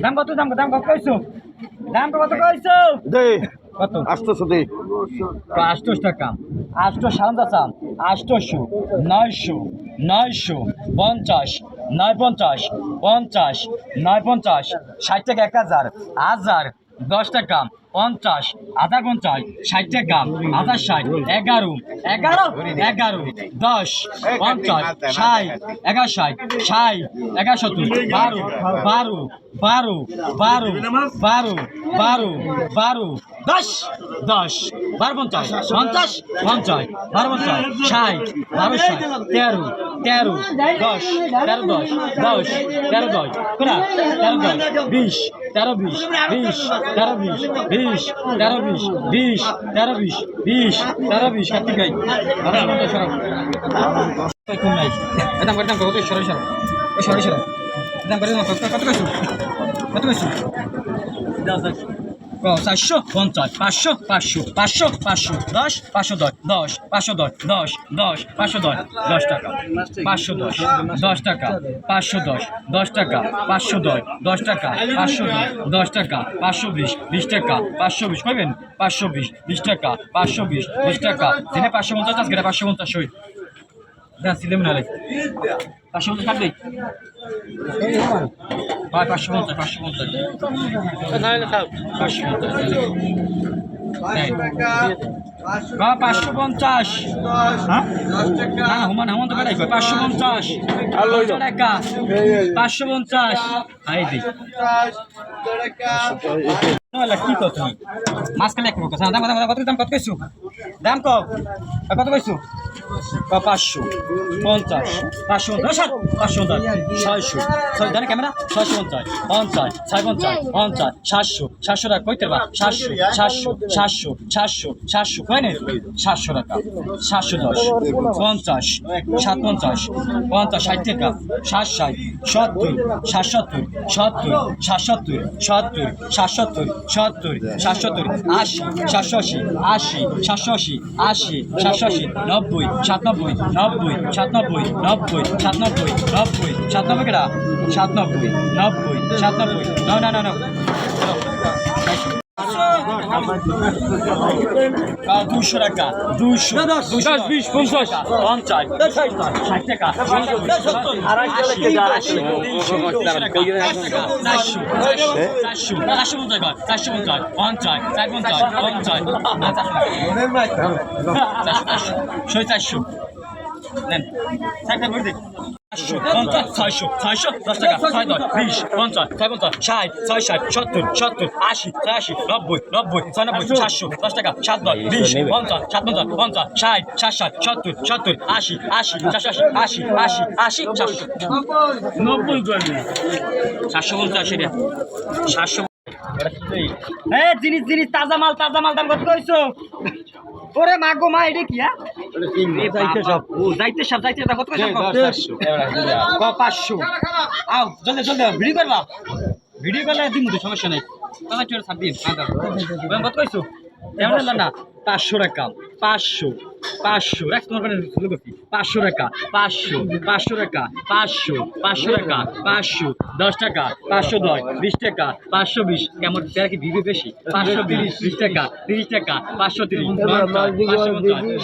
দাম কত দাম দাম কত কইছো দাম কত কইছো দে কত আটশোশো দে আটশো টাকা আটশো সাত চান আটশোশো নয়শো নয়শো পঞ্চাশ নয় পঞ্চাশ পঞ্চাশ নয় পঞ্চাশ ষাট টাকা এক হাজার হাজার দশ টাকা পঞ্চাশ, আধা পঞ্চাশ, ষাট টাকা, আধা ষাট, এগারো এগারো এগারো, দশ, পঞ্চাশ, ষাট এগারো ষাট ষাট এগারো সত্তর বারো বারো বারো বারো বারো বারো বারো, দশ দশ, বারো পঞ্চাশ পঞ্চাশ পঞ্চাশ, বারো পঞ্চাশ, ষাট, বারো ষাট, তেরো তেরো, দশ তেরো দশ দশ, তেরো দশ তেরো দশ, বিশ, তেরো বিশ বিশ, তেরো বিশ বিশ তেরো বিশ বিশ, তেরো বিশ বিশ, তেরো বিশ, কার্তিক ভাই। পঞ্চাশ সরব কম নাই? দাম করে দাম কত? সরো সরো সরো সরো দাম করে দাম কত? কত কত কত কইছো? চারশো, পঞ্চাশ, পাঁচশো পাঁচশো পাঁচশো পাঁচশো, দশ পাঁচশো দশ দশ, পাঁচশো দশ দশ দশ, পাঁচশো দশ দশ টাকা। পাঁচশো দশ দশ টাকা, পাঁচশো দশ দশ টাকা, পাঁচশো দশ দশ টাকা, পাঁচশো দশ টাকা, পাঁচশো বিশ বিশ টাকা, পাঁচশো বিশ কইবেন পাঁচশো বিশ বিশ টাকা, পাঁচশো বিশ বিশ টাকা। জেনে পাঁচশো পঞ্চাশ, আজকে পাঁচশো পঞ্চাশ দেখ সিলেম না পাঁচশো পঞ্চাশ কাটবে? ভাই পাঁচশো পঞ্চাশ পাঁচশো পঞ্চাশ। পাঁচশো পঞ্চাশ পাঁচশো পঞ্চাশ। হ্যাঁ? না হুমান হেমন্ত বেড়াই পাঁচশো পঞ্চাশ। টাকা। পাঁচশো পঞ্চাশ। কি কত মাছ খালি এক দাম দাম কত দাম কত কইছো? দাম কইছো? পাঁচশো। পঞ্চাশ। পাঁচশো পঞ্চাশ। পাঁচশো পঞ্চাশ। ছয়শো। ছয় ক্যামেরা। ছয়শো পঞ্চাশ। পঞ্চাশ। ছয় পঞ্চাশ। পঞ্চাশ। সাতশো। টাকা। কইতে সাতশো। সাতশো। সাতশো। সাতশো। সাতশো। কয় সাতশো টাকা। সাতশো দশ। পঞ্চাশ। সাত পঞ্চাশ। পঞ্চাশ ষাট টাকা। ষাট ষাট। সত্তর। সাতসত্তর। সত্তর। সাতসত্তর। সত্তর। সাতসত্তর। সত্তর, সাতসত্তর, আশি সাতশো আশি আশি সাতশো আশি আশি সাতশো আশি নব্বই, সাতানব্বই নব্বই সাতানব্বই নব্বই সাতানব্বই নব্বই, সাতানব্বই কেটা সাতানব্বই, নব্বই, সাতানব্বই না না না দুশো টাকা দুশো দুশো বিশ পঞ্চাশ পঞ্চাশ ষাট টাকা চারশো চারশো নেন চারটা করে দিন ছয়শো ছয়শো দশ টাকা ছয় দশ পঞ্চাশ ছয় ছয় ষাট সত্তর সত্তর আশি ছয়াশি নব্বই নব্বই ছয়ানব্বই সাতশো দশ টাকা সাত দশ পঞ্চাশ সাত পঞ্চাশ পঞ্চাশ ষাট ষাট ষাট সত্তর আশি আশি চারশো আশি আশি আশি আশি সাতশো পঞ্চাশ সাতশো এ জিনিস জিনিস তাজা মাল তাজা মাল দাম কত কইছো? ওরে মা গো মা এটা কি হ্যাঁ? যাইতে সব। যাইতে সব যাইতে কত কইছো? ক পাঁচশো? আও জলদি জলদি ভিডিও করবা? ভিডিও করলে দিন তো সমস্যা নেই। কত কইছো? হলো না? পাঁচশো টাকা পাঁচশো। পাঁচশো, রাখ তোমার কপি পাঁচশো টাকা, পাঁচশো পাঁচশো টাকা, পাঁচশো পাঁচশো টাকা, পাঁচশো, দশ টাকা, পাঁচশো দশ, বিশ টাকা, পাঁচশো বিশ, কেমন? তারা কি দিবে বেশি? পাঁচশো তিরিশ বিশ টাকা, তিরিশ টাকা, পাঁচশো তিরিশ পাঁচশো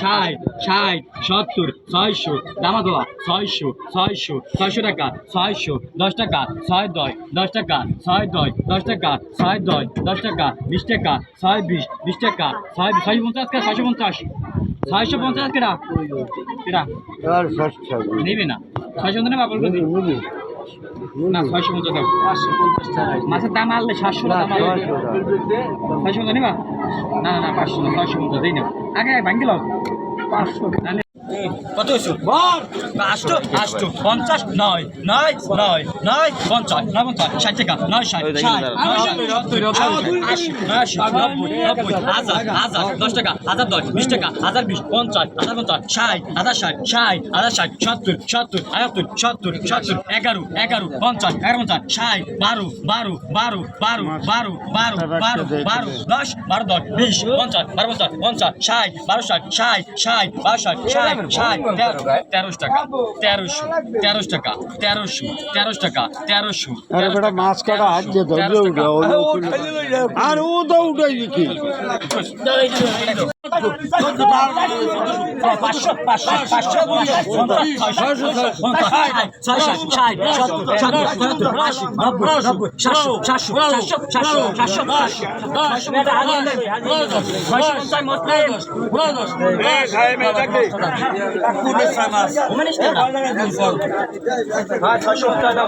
ষাট ষাট, সত্তর, ছয়শো, দামা দেওয়া, ছয়শো ছয়শো ছয়শো টাকা, ছয়শো, দশ টাকা, ছয় দশ দশ টাকা, ছয় দশ দশ টাকা, ছয় দশ দশ টাকা, বিশ টাকা, ছয় বিশ বিশ টাকা, ছয় ছয়শো পঞ্চাশ ছয়শো পঞ্চাশ। ছয়শো পঞ্চাশ কেটা কেটা নিবি না? ছয়শো পঞ্চাশ নেবা বলব না ছয়শো পঞ্চাশ মাছের দাম আনলে সাতশো দাম ছয়শো পঞ্চাশ নিবা? না না পাঁচশো না ছয়শো পঞ্চাশ দিই না আগে ভাঙ্গিল পাঁচশো। কত হয়েছে? আষ্ট আষ্ট পঞ্চাশ নয় নয় নয় নয় পঞ্চাশ নয় পঞ্চাশ ষাট টাকা নয় ষাট হাজার হাজার দশ টাকা হাজার দশ বিশ টাকা হাজার বিশ পঞ্চাশ হাজার পঞ্চাশ ষাট হাজার ষাট ষাট হাজার ষাট সত্তর সত্তর আয়াত্তর সত্তর সত্তর এগারো এগারো পঞ্চাশ এগারো পঞ্চাশ ষাট বারো বারো বারো বারো বারো বারো বারো বারো দশ বারো দশ বিশ পঞ্চাশ বারো পঞ্চাশ পঞ্চাশ ষাট বারো ষাট ষাট ষাট বারো ষাট ষাট ষাট তেরোশো টাকা তেরোশো তেরোশো টাকা তেরোশো তেরোশো টাকা তেরোশো আরে বেটা মাছ কাটা হাত দিয়ে ধরলে উঠে আর ও তো উঠাই দেখি সাতশো ছশো টাকা